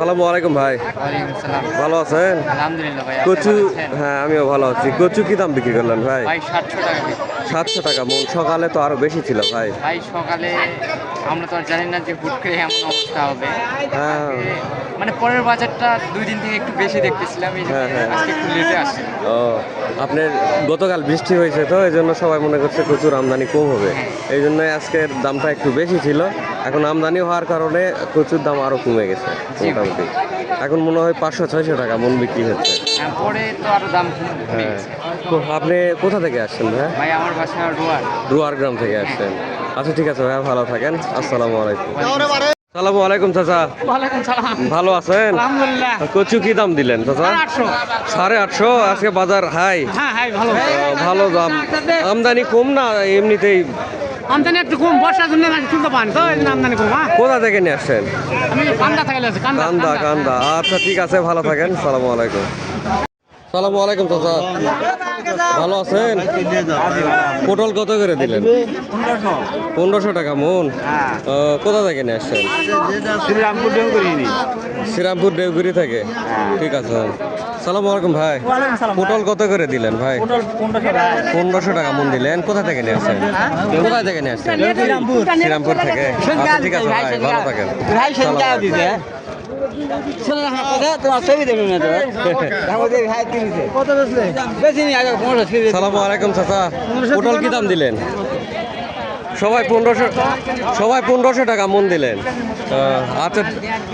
সালামু আলাইকুম ভাই। ভালো আছেন? কচু হ্যাঁ আমিও ভালো আছি। কচু কি দাম বিক্রি করলেন ভাই? সাতশো টাকা মন সকালে তো আরও বেশি ছিল ভাই। ভাই সকালে আমরা তো আর জানি না যে হুট করে এমন অবস্থা হবে। হ্যাঁ। মানে পরের বাজারটা দুই দিন থেকে একটু বেশি দেখতেছিলাম এই হ্যাঁ, হ্যাঁ। আজকে একটু লেটে আসছে। ও আপনার গতকাল বৃষ্টি হয়েছে তো এই জন্য সবাই মনে করছে প্রচুর আমদানি কম হবে। এই জন্য আজকের দামটা একটু বেশি ছিল। এখন আমদানি হওয়ার কারণে প্রচুর দাম আরও কমে গেছে মোটামুটি। এখন মনে হয় পাঁচশো ছয়শো টাকা মন বিক্রি হচ্ছে। হ্যাঁ, পরে তো আরও দাম কমে হ্যাঁ। গেছে। তো আপনি কোথা থেকে আসছেন ভাই ভাই আমার বাসা রোয়ার। রুয়ার গ্রাম থেকে আসছেন। আচ্ছা ঠিক আছে ভাইয়া ভালো থাকেন। আসসালামু আলাইকুম। আসসালামু আলাইকুম চাচা। ভালো আছেন? কচু কি দাম দিলেন চাচা? সাড়ে আটশো। আজকে বাজার হাই। হ্যাঁ হ্যাঁ ভালো দাম। আমদানি কম না এমনিতেই আমদানি একটু কম বর্ষার জন্য তুলতে পারেন তো এই জন্য আমদানি কম হ্যাঁ? কোথা থেকে নিয়ে আসছেন? আমি কান্দা থেকে আছি কান্দা। কান্দা। আচ্ছা ঠিক আছে ভালো থাকেন। সালামু আলাইকুম। সালামু আলাইকুম চাচা। ভালো আছেন? পটল কত করে দিলেন? পনেরোশো টাকা মন। আহ, কোথা থেকে নিয়ে আসছেন? শ্রীরামপুর ডেউ শ্রীরামপুর দেবগুড়ি থেকে? ঠিক আছে। সালাম আলাইকুম ভাই। পটল কত করে দিলেন ভাই? পনেরোশো টাকা। মন দিলেন। কোথা থেকে নিয়ে আসছেন? কোথা থেকে নিয়ে আসছেন? শ্রীরামপুর। থেকে। আচ্ছা ঠিক আছে ভাই ভালো থাকেন। ভাই সালাম পটল কি দাম দিলেন? সবাই পনেরোশো সবাই পনেরোশো টাকা মন দিলেন। আচ্ছা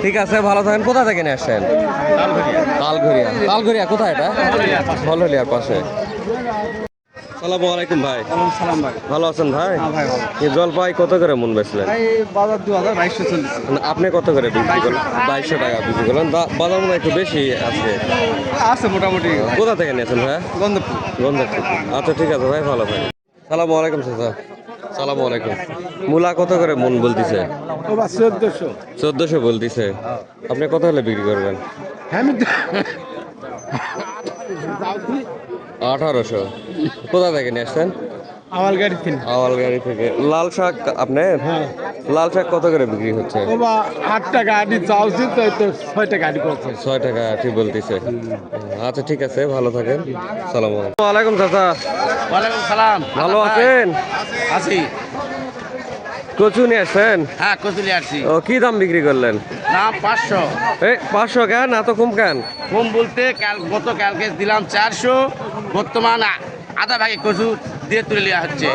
ঠিক আছে, ভালো থাকেন। কোথা থেকে নিয়ে আসছেন? তালঘরিয়া। তালঘরিয়া। কোথায় এটা? হলহলিয়ার পাশে। আলাইকুম ভাই। সালাম ভাই। ভালো আছেন ভাই? ভাই এই জলপাই কত করে মন বেচলেন? বাজার দু হাজার বাইশশো চল্লিশ। মানে আপনি কত করে বিক্রি করলেন? বাইশশো টাকা বিক্রি করলেন। বা- বাজার মনে একটু বেশি আজকে আছে মোটামুটি। কোথা থেকে নিয়েছেন ভাই? গন্ধপুর। গন্ধপুর। আচ্ছা ঠিক আছে ভাই ভালো ভাই। সালামু আলাইকুম চাচা। সালামু আলাইকুম। মূলা কত করে মন বলতিছে? চোদ্দশো। চোদ্দশো বলতিছে। আপনি কত হলে বিক্রি করবেন? আমি আঠারোশো। কোথা থেকে নিয়ে আসছেন? আমার গাড়ি কিনে গাড়ি থেকে। লাল শাক আপনার লাল শাক কত করে বিক্রি হচ্ছে? বাবা চাউছি তো এই তো ছয়টা গাড়ি করছে ছয় টাকা ঠিক বলতিছে। আচ্ছা ঠিক আছে ভালো থাকেন। সালাম আলাইকুম। চাচা। ওয়ালাইকুম সালাম। ভালো আছেন? আছি। কচু নিয়ে আসছেন? হ্যাঁ কচুলি আসছি। ও কি দাম বিক্রি করলেন? দাম পাঁচশো। এই পাঁচশো কেন? এত কম কেন? কম বলতে কাল গত কালকে দিলাম চারশো বর্তমান আধা ভাগে কচু দিয়ে তুলে নেওয়া হচ্ছে।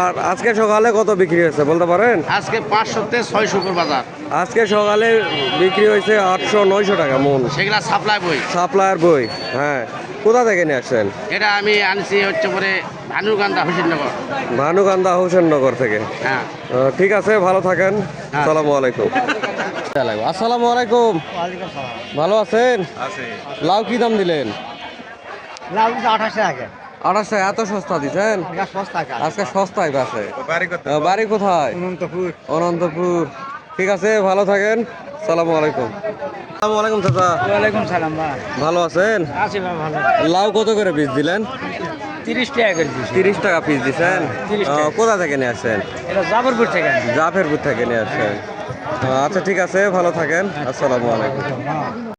আর আজকে সকালে কত বিক্রি হয়েছে বলতে পারেন? আজকে পাঁচশোতে ছয়শো বাজার। আজকে সকালে বিক্রি হয়েছে আটশো নয়শো টাকা মন। সেগুলা সাপ্লাই বই। সাপ্লায়ার বই হ্যাঁ। কোথা থেকে নিয়ে আসছেন? এটা আমি আনছি হচ্ছে পরে ভানুকান্দা হুসেননগর। ভানুকান্দা হোসেননগর থেকে? হ্যাঁ। ঠিক আছে ভালো থাকেন। হ্যাঁ। আসসালামু আলাইকুম। আসসালামু আলাইকুম। ভালো আছেন? লাউ কি দাম দিলেন? আঠাশে টাকা আঠাশ টাকা এত সস্তা দিচ্ছেন আজকে সস্তায় পাশে বাড়ি কোথায়? অনন্তপুর। অনন্তপুর। ঠিক আছে ভালো থাকেন। সালামু আলাইকুম। সালামু আলাইকুম চাচা। ওয়ালাইকুম সালাম ভাই। ভালো আছেন? আছি ভাই ভালো। লাউ কত করে পিস দিলেন? তিরিশ টাকা করে দিছি। 30 টাকা পিস দিছেন? ও, কোথা থেকে নিয়ে আসেন এটা জাফরপুর থেকে। জাফরপুর থেকে নিয়ে আসেন আচ্ছা ঠিক আছে ভালো থাকেন। আসসালামু আলাইকুম।